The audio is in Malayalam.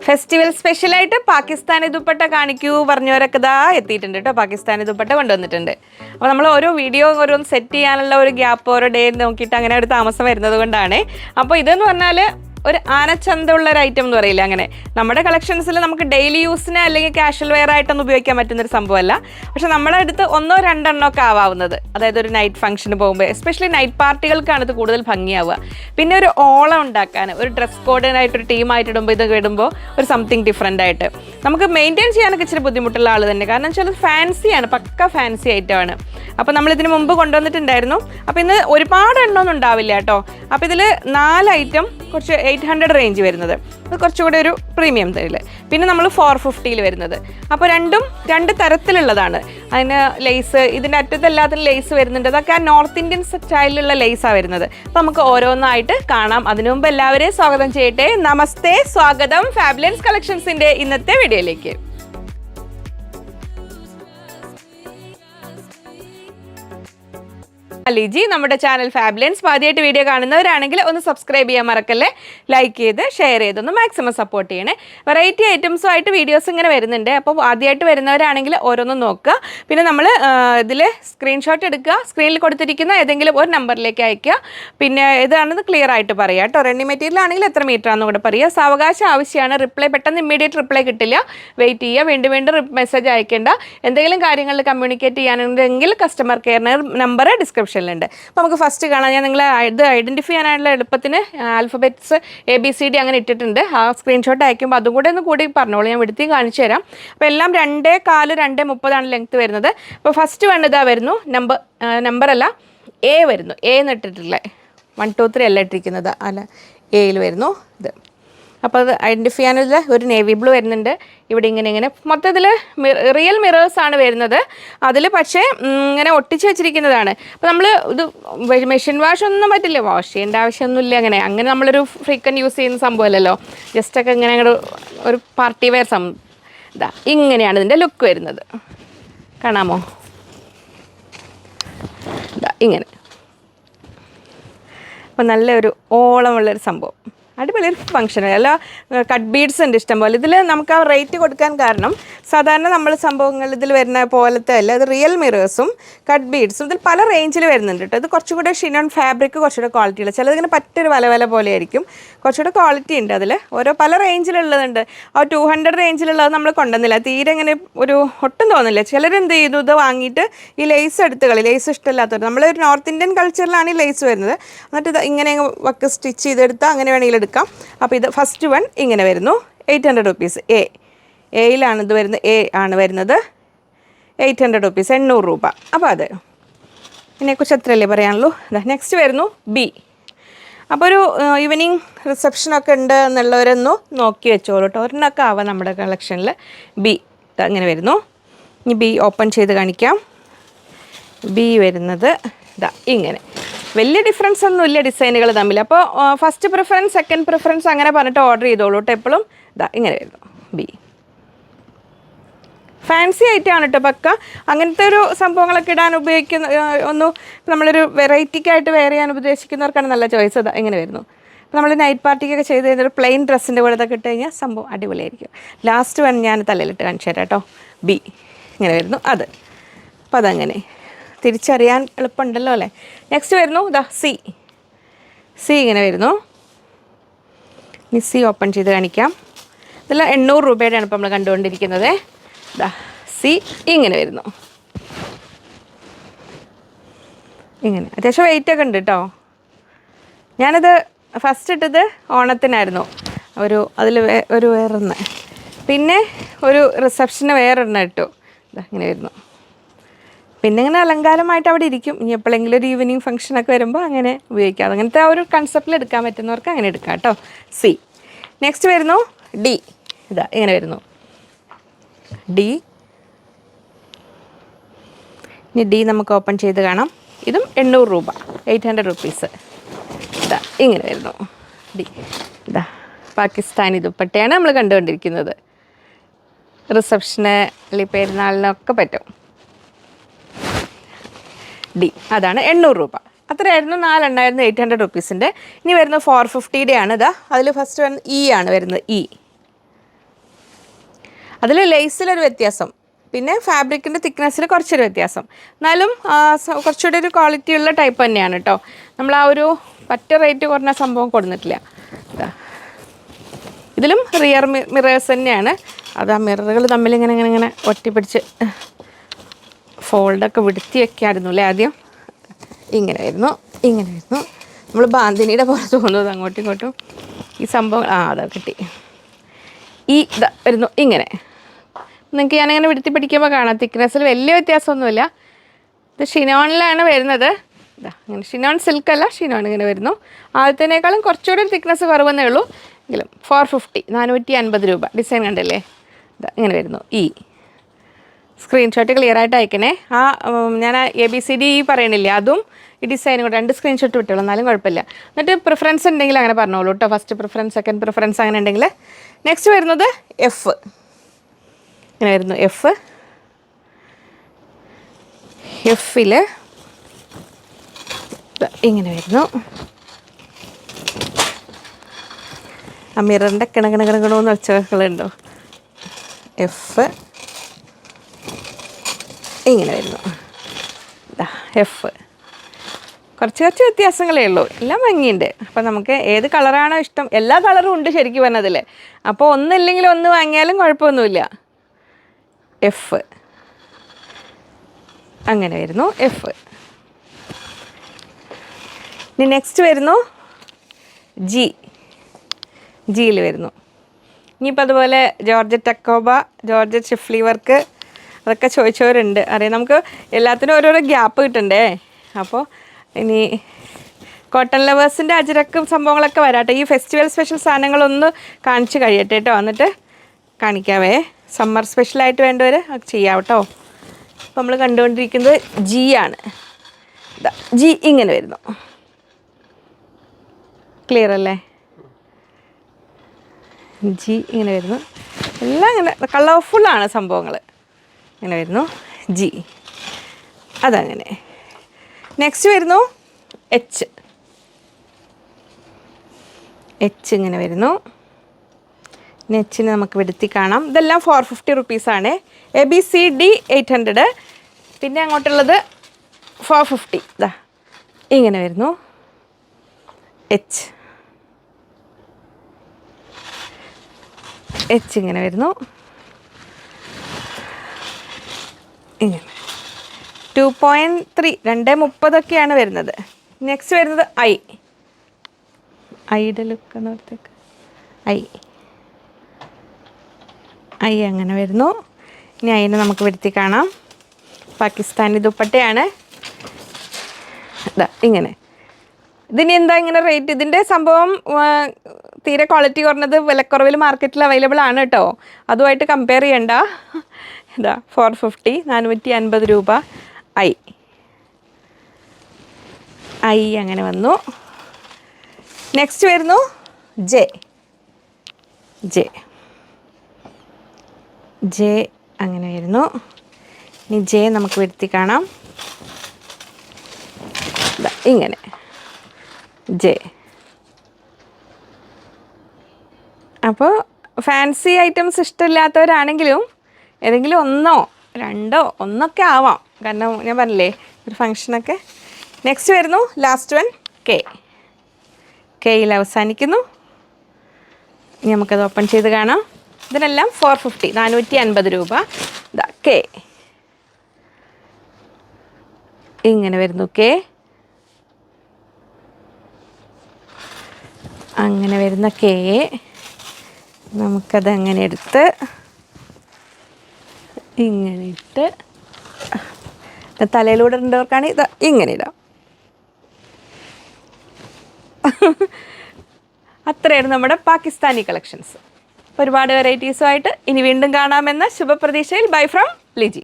ഫെസ്റ്റിവൽ സ്പെഷ്യലായിട്ട് പാകിസ്ഥാനി ദുപ്പട്ട കാണിക്കൂ പറഞ്ഞവരൊക്കെ ഇതാ എത്തിയിട്ടുണ്ട് കേട്ടോ. പാകിസ്ഥാനി ദുപ്പട്ട കൊണ്ടുവന്നിട്ടുണ്ട്. അപ്പോൾ നമ്മൾ ഓരോ വീഡിയോ ഓരോന്ന് സെറ്റ് ചെയ്യാനുള്ള ഒരു ഗ്യാപ്പ് ഓരോ ഡേ നോക്കിയിട്ട് അങ്ങനെ ഒരു താമസം വരുന്നത് കൊണ്ടാണ്. അപ്പോൾ ഇതെന്ന് പറഞ്ഞാൽ ഒരു ആനച്ചന്തമുള്ള ഒരു ഐറ്റം എന്ന് പറയില്ല. അങ്ങനെ നമ്മുടെ കളക്ഷൻസിൽ നമുക്ക് ഡെയിലി യൂസിന് അല്ലെങ്കിൽ കാഷ്വൽ വെയർ ആയിട്ടൊന്നും ഉപയോഗിക്കാൻ പറ്റുന്ന ഒരു സംഭവമല്ല. പക്ഷെ നമ്മുടെ അടുത്ത് ഒന്നോ രണ്ടെണ്ണോ ഒക്കെ ആവാവുന്നത്. അതായത് ഒരു നൈറ്റ് ഫംഗ്ഷന് പോകുമ്പോൾ എസ്പെഷ്യലി നൈറ്റ് പാർട്ടികൾക്കാണ് ഇത് കൂടുതൽ ഭംഗിയാവുക. പിന്നെ ഒരു ഓളം ഉണ്ടാക്കാൻ ഒരു ഡ്രസ് കോഡിനായിട്ട് ഒരു ടീമായിട്ട് ഇടുമ്പോൾ ഇത് ഇടുമ്പോൾ ഒരു സംതിങ് ഡിഫറെന്റ് ആയിട്ട്. നമുക്ക് മെയിന്റെയിൻ ചെയ്യാനൊക്കെ ഇച്ചിരി ബുദ്ധിമുട്ടുള്ള ആൾ തന്നെ. കാരണം വെച്ചാൽ ഫാൻസിയാണ് പക്ക ഫാൻസി ഐറ്റമാണ് അപ്പോൾ നമ്മൾ ഇതിന് മുമ്പ് കൊണ്ടുവന്നിട്ടുണ്ടായിരുന്നു. അപ്പോൾ ഇന്ന് ഒരുപാട് എണ്ണമൊന്നും ഉണ്ടാവില്ല കേട്ടോ. അപ്പോൾ ഇതിൽ നാല് ഐറ്റം കുറച്ച് എയ്റ്റ് ഹൺഡ്രഡ് റേഞ്ച് വരുന്നത്. അത് കുറച്ചുകൂടെ ഒരു പ്രീമിയം തരിൽ പിന്നെ നമ്മൾ ഫോർ ഫിഫ്റ്റിയിൽ വരുന്നത്. അപ്പോൾ രണ്ടും രണ്ട് തരത്തിലുള്ളതാണ്. അതിന് ലേസ് ഇതിന്റെ അറ്റത്തെല്ലാത്തിനും ലേസ് വരുന്നുണ്ട്. അതൊക്കെ ആ നോർത്ത് ഇന്ത്യൻ സ്റ്റൈലിലുള്ള ലേസാണ് വരുന്നത്. അപ്പോൾ നമുക്ക് ഓരോന്നായിട്ട് കാണാം. അതിനു മുമ്പ് എല്ലാവരെയും സ്വാഗതം ചെയ്യട്ടെ. നമസ്തേ സ്വാഗതം. ഫാബുലൻസ് കളക്ഷൻസിന്റെ ഇന്നത്തെ വീഡിയോയിലേക്ക് ലിജി നമ്മുടെ ചാനൽ ഫാബ്ലൻസ് ആദ്യമായിട്ട് വീഡിയോ കാണുന്നവരാണെങ്കിൽ ഒന്ന് സബ്സ്ക്രൈബ് ചെയ്യാൻ മറക്കല്ലേ? ലൈക്ക് ചെയ്ത് ഷെയർ ചെയ്തൊന്ന് മാക്സിമം സപ്പോർട്ട് ചെയ്യണേ. വെറൈറ്റി ഐറ്റംസും ആയിട്ട് വീഡിയോസ് ഇങ്ങനെ വരുന്നുണ്ട്. അപ്പോൾ ആദ്യമായിട്ട് വരുന്നവരാണെങ്കിൽ ഓരോന്നും നോക്കുക. പിന്നെ നമ്മൾ ഇതിൽ സ്ക്രീൻഷോട്ട് എടുക്കുക. സ്ക്രീനിൽ കൊടുത്തിരിക്കുന്ന ഏതെങ്കിലും ഒരു നമ്പറിലേക്ക് അയക്കുക പിന്നെ ഇതാണെന്ന് ക്ലിയർ ആയിട്ട് പറയുക കേട്ടോ. റെഡി മെറ്റീരിയൽ ആണെങ്കിൽ എത്ര മീറ്റർ ആണെന്ന് കൂടെ പറയുക. സാവകാശം ആവശ്യമാണ്. റിപ്ലൈ പെട്ടെന്ന് ഇമ്മീഡിയറ്റ് റിപ്ലൈ കിട്ടില്ല. വെയിറ്റ് ചെയ്യുക. വീണ്ടും വീണ്ടും മെസ്സേജ് അയക്കേണ്ട. എന്തെങ്കിലും കാര്യങ്ങളിൽ കമ്മ്യൂണിക്കേറ്റ് ചെയ്യാനുണ്ടെങ്കിൽ കസ്റ്റമർ കെയർ നമ്പർ ഡിസ്ക്രിപ്ഷനിലുണ്ട് അപ്പോൾ നമുക്ക് ഫസ്റ്റ് കാണാം. ഞാൻ നിങ്ങളെ ഇത് ഐഡന്റിഫൈ ചെയ്യാനായിട്ടുള്ള എളുപ്പത്തിന് alphabets A B C D അങ്ങനെ ഇട്ടിട്ടുണ്ട്. ആ സ്ക്രീൻഷോട്ട് അയക്കുമ്പോൾ അതും കൂടെ ഒന്ന് കൂടി പറഞ്ഞോളൂ. ഞാൻ വിടുത്തി കാണിച്ചു തരാം. അപ്പോൾ എല്ലാം രണ്ടേ കാൽ രണ്ടേ മുപ്പതാണ് ലെങ്ത്ത് വരുന്നത്. അപ്പോൾ ഫസ്റ്റ് വൺ ഇതാ വരുന്നു. നമ്പർ നമ്പറല്ല എ വരുന്നു. എ എന്നിട്ടിട്ടില്ലേ വൺ ടു ത്രീ അല്ല ഇട്ടിരിക്കുന്നത്. അല്ല എയിൽ വരുന്നു. അപ്പോൾ അത് ഐഡന്റിഫൈ ചെയ്യാനുള്ള ഒരു നേവി ബ്ലൂ വരുന്നുണ്ട്. ഇവിടെ ഇങ്ങനെ ഇങ്ങനെ. മൊത്തത്തിൽ റിയൽ മിറേഴ്സ് ആണ് വരുന്നത്. അതിൽ പക്ഷേ ഇങ്ങനെ ഒട്ടിച്ച് വെച്ചിരിക്കുന്നതാണ്. അപ്പോൾ നമ്മൾ ഇത് മെഷീൻ വാഷ് ഒന്നും പറ്റില്ല. വാഷ് ചെയ്യേണ്ട ആവശ്യമൊന്നുമില്ല അങ്ങനെ. അങ്ങനെ നമ്മളൊരു ഫ്രീക്വന്റ് യൂസ് ചെയ്യുന്ന സംഭവമല്ലല്ലോ. ജസ്റ്റൊക്കെ ഇങ്ങനെ അങ്ങോട്ട് ഒരു പാർട്ടി വെയർ സം ഇതാ ഇങ്ങനെയാണ് ഇതിന്റെ ലുക്ക് വരുന്നത്. കാണാമോ? ഇങ്ങനെ. അപ്പോൾ നല്ലൊരു ഓളമുള്ളൊരു സംഭവം. അടിപൊളി ഒരു ഫംഗ്ഷൻ അല്ല? കട്ട് ബീഡ്സ് ഉണ്ട് ഇഷ്ടം പോലെ. ഇതിൽ നമുക്ക് ആ റേറ്റ് കൊടുക്കാൻ കാരണം സാധാരണ നമ്മൾ സംഭവങ്ങൾ ഇതിൽ വരുന്ന പോലത്തെ അല്ല ഇത് റിയൽ മിറേഴ്സും കട്ട് ബീഡ്സും ഇതിൽ പല റേഞ്ചിൽ വരുന്നുണ്ട് കേട്ടോ. ഇത് കുറച്ചുകൂടെ ഷിനോൺ ഫാബ്രിക് കുറച്ചുകൂടെ ക്വാളിറ്റി ഉള്ള. ചിലതിങ്ങനെ പറ്റൊരു വല വല പോലെ ആയിരിക്കും. കുറച്ചുകൂടെ ക്വാളിറ്റി ഉണ്ട് അതിൽ ഓരോ പല റേഞ്ചിലുള്ളതുണ്ട് ആ ടു ഹൺഡ്രഡ് റേഞ്ചിലുള്ളത് നമ്മൾ കൊണ്ടുവന്നില്ല. തീരെ ഇങ്ങനെ ഒരു ഒട്ടും തോന്നില്ല ചിലരെന്ത് ചെയ്യുന്നു ഇത് വാങ്ങിയിട്ട് ഈ ലേസ് എടുത്ത് കളി ലേസ് ഇഷ്ടമില്ലാത്തവർ നമ്മളൊരു നോർത്ത് ഇന്ത്യൻ കൾച്ചറിലാണ് ഈ ലേസ് വരുന്നത്. എന്നിട്ട് ഇങ്ങനെ വക്ക് സ്റ്റിച്ച് ചെയ്തെടുത്താൽ അങ്ങനെ വേണമെങ്കിൽ എടുക്കാം അപ്പോൾ ഇത് ഫസ്റ്റ് വൺ ഇങ്ങനെ വരുന്നു. എയ്റ്റ് ഹൺഡ്രഡ് റുപ്പീസ് എ എയിലാണ് ഇത് വരുന്നത്. എ ആണ് വരുന്നത്. എയ്റ്റ് ഹൺഡ്രഡ് റുപ്പീസ് എണ്ണൂറ് രൂപ. അപ്പോൾ അത്. ഇതിനെക്കുറിച്ച് അത്രയല്ലേ പറയാനുള്ളൂ? നെക്സ്റ്റ് വരുന്നു. ബി അപ്പോൾ ഒരു ഈവനിങ് റിസപ്ഷനൊക്കെ ഉണ്ട് എന്നുള്ളവരൊന്നു നോക്കി വെച്ചോളൂ കേട്ടോ ഒരെണ്ണമൊക്കെ ആവാം നമ്മുടെ കളക്ഷനിൽ ബി അങ്ങനെ വരുന്നു. ഇനി ബി ഓപ്പൺ ചെയ്ത് കാണിക്കാം. ബി വരുന്നത്. ഇതാ ഇങ്ങനെ. വലിയ ഡിഫറൻസ് ഒന്നും ഇല്ല ഡിസൈനുകൾ തമ്മിൽ. അപ്പോൾ ഫസ്റ്റ് പ്രിഫറൻസ് സെക്കൻഡ് പ്രിഫറൻസ് അങ്ങനെ പറഞ്ഞിട്ട് ഓർഡർ ചെയ്തോളൂ കേട്ടോ എപ്പോഴും ഇതാ ഇങ്ങനെ വരുന്നു ബി ഫാൻസി ആയിട്ടാണ് കേട്ടോ പക്ക. അങ്ങനത്തെ ഒരു സംഭവങ്ങളൊക്കെ ഇടാൻ ഉപയോഗിക്കുന്ന ഒന്ന് നമ്മളൊരു വെറൈറ്റിക്കായിട്ട് വെയർ ചെയ്യാൻ ഉദ്ദേശിക്കുന്നവർക്കാണ് നല്ല ചോയ്സ് ഇങ്ങനെ വരുന്നു. നമ്മൾ നൈറ്റ് പാർട്ടിക്കൊക്കെ ചെയ്ത് കഴിഞ്ഞാൽ പ്ലെയിൻ ഡ്രസ്സിന്റെ കൂടെ ഇതൊക്കെ ഇട്ട് കഴിഞ്ഞാൽ സംഭവം അടിപൊളിയായിരിക്കും. ലാസ്റ്റ് വൺ ഞാൻ തലയിലിട്ട് കാണിച്ചു തരാം കേട്ടോ ബി ഇങ്ങനെ വരുന്നു. അത്. അപ്പോൾ അതങ്ങനെ. തിരിച്ചറിയാൻ എളുപ്പമുണ്ടല്ലോ അല്ലേ? നെക്സ്റ്റ് വരുന്നു. ഇതാ സി സി ഇങ്ങനെ വരുന്നു. ഇനി സി ഓപ്പൺ ചെയ്ത് കാണിക്കാം. ഇതെല്ലാം എണ്ണൂറ് രൂപയുടെയാണ് ഇപ്പോൾ നമ്മൾ കണ്ടുകൊണ്ടിരിക്കുന്നത്. ഇതാ സി ഇങ്ങനെ വരുന്നു. ഇങ്ങനെ. അത്യാവശ്യം വെയിറ്റ് ഒക്കെ ഉണ്ട് കേട്ടോ ഞാനത് ഫസ്റ്റ് ഇട്ടത് ഓണത്തിനായിരുന്നു. ഒരു അതിൽ ഒരു വേറൊന്ന്. പിന്നെ ഒരു റിസപ്ഷന് വേറൊരെണ്ണം ഇട്ടു. ഇതാ ഇങ്ങനെ വരുന്നു. പിന്നെ ഇങ്ങനെ അലങ്കാരമായിട്ട് അവിടെ ഇരിക്കും. ഇനി എപ്പോഴെങ്കിലും ഒരു ഈവനിങ് ഫംഗ്ഷനൊക്കെ വരുമ്പോൾ അങ്ങനെ ഉപയോഗിക്കാം. അങ്ങനത്തെ ആ ഒരു കൺസെപ്റ്റിൽ എടുക്കാൻ പറ്റുന്നവർക്ക് അങ്ങനെ എടുക്കാം കേട്ടോ. സി നെക്സ്റ്റ് വരുന്നു. ഡി ഇതാ ഇങ്ങനെ വരുന്നു. ഡി ഇനി ഡി നമുക്ക് ഓപ്പൺ ചെയ്ത് കാണാം. ഇതും എണ്ണൂറ് രൂപ. എയ്റ്റ് ഹൺഡ്രഡ് റുപ്പീസ് ഇതാ ഇങ്ങനെ വരുന്നു. ഡി ഇതാ പാകിസ്ഥാനി ദുപ്പട്ടയാണ് നമ്മൾ കണ്ടുകൊണ്ടിരിക്കുന്നത്. റിസപ്ഷന് അല്ലെങ്കിൽ പെരുന്നാളിനൊക്കെ പറ്റും. ഡി. അതാണ് എണ്ണൂറ് രൂപ. അത്രയായിരുന്നു നാലെണ്ണായിരുന്നു എയ്റ്റ് ഹൺഡ്രഡ് റുപ്പീസിന്റെ ഇനി വരുന്നത് ഫോർ ഫിഫ്റ്റിയുടെ ആണ് ഇതാ അതിൽ ഫസ്റ്റ് വരുന്നത് ഇ ആണ് വരുന്നത് ഇ അതിൽ ലേസിലൊരു വ്യത്യാസം. പിന്നെ ഫാബ്രിക്കിന്റെ തിക്നെസ്സിൽ കുറച്ചൊരു വ്യത്യാസം. എന്നാലും കുറച്ചുകൂടി ഒരു ക്വാളിറ്റി ഉള്ള ടൈപ്പ് തന്നെയാണ് കേട്ടോ നമ്മൾ ആ ഒരു പറ്റ റേറ്റ് കുറഞ്ഞ സംഭവം കൊടുത്തിട്ടില്ല ഇതാ ഇതിലും റിയർ മിറേഴ്സ് തന്നെയാണ്. അത് ആ മിററുകൾ തമ്മിൽ ഇങ്ങനെ ഇങ്ങനെ ഇങ്ങനെ ഒട്ടിപ്പിടിച്ച് ഫോൾഡൊക്കെ വിടുത്തി വെക്കായിരുന്നു അല്ലേ ആദ്യം? ഇങ്ങനെ ആയിരുന്നു ഇങ്ങനെ ആയിരുന്നു നമ്മൾ ബാന്തിനിയുടെ പുറത്ത് പോകുന്നത് അങ്ങോട്ടും ഇങ്ങോട്ടും. ഈ സംഭവം ആ അതാ കിട്ടി. ഈ ഇതാ വരുന്നു ഇങ്ങനെ. നിങ്ങൾക്ക് ഞാനങ്ങനെ വിടുത്തി പിടിക്കുമ്പോൾ കാണാം. തിക്നെസ്സിൽ വലിയ വ്യത്യാസമൊന്നുമില്ല. ഇത് ഷിനോണിലാണ് വരുന്നത്. ഇതാ ഇങ്ങനെ ഷിനോൺ സിൽക്ക് അല്ല ഷിനോൺ ഇങ്ങനെ വരുന്നു. ആദ്യത്തേക്കാളും കുറച്ചുകൂടി തിക്നെസ് കുറവെന്നേ ഉള്ളൂ. എങ്കിലും ഫോർ ഫിഫ്റ്റി നാനൂറ്റി അൻപത് രൂപ. ഡിസൈൻ കണ്ടല്ലേ? ഇതാ ഇങ്ങനെ വരുന്നു. ഈ. സ്ക്രീൻഷോട്ട് ക്ലിയർ ആയിട്ട് അയക്കണേ ആ ഞാൻ എ ബി സി ഡി ഈ പറയണില്ലേ അതും ഈ ഡിസൈനും കൂടെ രണ്ട് സ്ക്രീൻഷോട്ട് വിട്ടോളൂ എന്നാലും കുഴപ്പമില്ല എന്നിട്ട് പ്രിഫറൻസ് ഉണ്ടെങ്കിൽ അങ്ങനെ പറഞ്ഞോളൂ കേട്ടോ ഫസ്റ്റ് പ്രിഫറൻസ് സെക്കൻഡ് പ്രിഫറൻസ് അങ്ങനെ ഉണ്ടെങ്കിൽ നെക്സ്റ്റ് വരുന്നത് എഫ് ഇങ്ങനെ വരുന്നു എഫ് എഫിൽ ഇങ്ങനെ വരുന്നു ആ മിററിന്റെ കിണകിണകിണകിണോ എന്ന് ഒച്ചകളുണ്ടോ എഫ് ഇങ്ങനെ വരുന്നു എഫ് കുറച്ച് കുറച്ച് വ്യത്യാസങ്ങളേ ഉള്ളൂ. എല്ലാം ഭംഗിയുണ്ട്. അപ്പോൾ നമുക്ക് ഏത് കളറാണോ ഇഷ്ടം എല്ലാ കളറും ഉണ്ട് ശരിക്കും പറഞ്ഞതിൽ അപ്പോൾ ഒന്നില്ലെങ്കിൽ ഒന്ന് വാങ്ങിയാലും കുഴപ്പമൊന്നുമില്ല. എഫ് അങ്ങനെ വരുന്നു എഫ് ഇനി നെക്സ്റ്റ് വരുന്നു ജി ജിയിൽ വരുന്നു. ഇനിയിപ്പോൾ അതുപോലെ ജോർജറ്റ് ടക്കോബ ജോർജറ്റ് ഷിഫ്ലി വർക്ക് അതൊക്കെ ചോദിച്ചവരുണ്ട്. അറിയാം. നമുക്ക് എല്ലാത്തിനും ഓരോരോ ഗ്യാപ്പ് കിട്ടണ്ടേ? അപ്പോൾ ഇനി കോട്ടൺ ലവേഴ്സിന്റെ അജിരക്കും സംഭവങ്ങളൊക്കെ വരാട്ടെ. ഈ ഫെസ്റ്റിവൽ സ്പെഷ്യൽ സാധനങ്ങളൊന്ന് കാണിച്ച് കഴിയട്ടെ കേട്ടോ എന്നിട്ട് കാണിക്കാവേ. സമ്മർ സ്പെഷ്യലായിട്ട് വേണ്ടവർ ചെയ്യാം കേട്ടോ അപ്പോൾ നമ്മൾ കണ്ടുകൊണ്ടിരിക്കുന്നത് ജി ആണ്. ജി ഇങ്ങനെ വരുന്നു. ക്ലിയർ അല്ലേ? ജി ഇങ്ങനെ വരുന്നു. എല്ലാം ഇങ്ങനെ കളർഫുള്ളാണ് സംഭവങ്ങൾ ഇങ്ങനെ വരുന്നു ജി അതങ്ങനെ. നെക്സ്റ്റ് വരുന്നു എച്ച് എച്ച് ഇങ്ങനെ വരുന്നു. നെച്ചിന് നമുക്ക് വെടുത്തി കാണാം. ഇതെല്ലാം ഫോർ ഫിഫ്റ്റി റുപ്പീസാണ് A B C D eight hundred പിന്നെ അങ്ങോട്ടുള്ളത് ഫോർ ഫിഫ്റ്റി ഇതാ ഇങ്ങനെ വരുന്നു. എച്ച് എച്ച് ഇങ്ങനെ വരുന്നു. ഇങ്ങനെ. ടു പോയിന്റ് ത്രീ രണ്ട് മുപ്പതൊക്കെയാണ് വരുന്നത്. നെക്സ്റ്റ് വരുന്നത് ഐ ഐയുടെ ലുക്ക് എന്നോർത്തേക്ക് ഐ ഐ അങ്ങനെ വരുന്നു. ഇനി അതിനെ നമുക്ക് വരുത്തി കാണാം. പാകിസ്ഥാനി ദുപ്പട്ടയാണ്. ഇതാ ഇങ്ങനെ. ഇതിന് എന്താ ഇങ്ങനെ റേറ്റ് ഇതിന്റെ സംഭവം തീരെ ക്വാളിറ്റി കുറഞ്ഞത് വിലക്കുറവിൽ മാർക്കറ്റിൽ അവൈലബിൾ ആണ് കേട്ടോ. അതുമായിട്ട് കമ്പയർ ചെയ്യണ്ട. ഇതാ ഫോർ ഫിഫ്റ്റി നാനൂറ്റി അൻപത് രൂപ ഐ. ഐ അങ്ങനെ വന്നു. നെക്സ്റ്റ് വരുന്നു ജെ. ജെ. ജെ അങ്ങനെ വരുന്നു. ഇനി ജെ നമുക്ക് വരുത്തി കാണാം. ഇങ്ങനെ. ജെ. അപ്പോൾ ഫാൻസി ഐറ്റംസ് ഇഷ്ടമില്ലാത്തവരാണെങ്കിലും ഏതെങ്കിലും ഒന്നോ രണ്ടോ ഒന്നൊക്കെ ആവാം. കാരണം ഞാൻ പറഞ്ഞില്ലേ ഒരു ഫങ്ഷനൊക്കെ നെക്സ്റ്റ് വരുന്നു ലാസ്റ്റ് വൺ കെ കെയിൽ അവസാനിക്കുന്നു. ഇനി നമുക്കത് ഓപ്പൺ ചെയ്ത് കാണാം. ഇതിനെല്ലാം ഫോർ ഫിഫ്റ്റി നാനൂറ്റി അൻപത് രൂപ. ഇതാ കെ ഇങ്ങനെ വരുന്നു കെ അങ്ങനെ വരുന്ന കെ നമുക്കത് അങ്ങനെ എടുത്ത് ഇങ്ങനെ ഇട്ട് തലയിലൂടെ ഇടേണ്ടവർക്കാണ് ഇത് ഇങ്ങനെ ഇടാം. അത്രയായിരുന്നു നമ്മുടെ പാകിസ്ഥാനി കളക്ഷൻസ്. ഒരുപാട് വെറൈറ്റീസുമായിട്ട് ഇനി വീണ്ടും കാണാമെന്ന ശുഭപ്രതീക്ഷയിൽ ബൈ ഫ്രം ലിജി.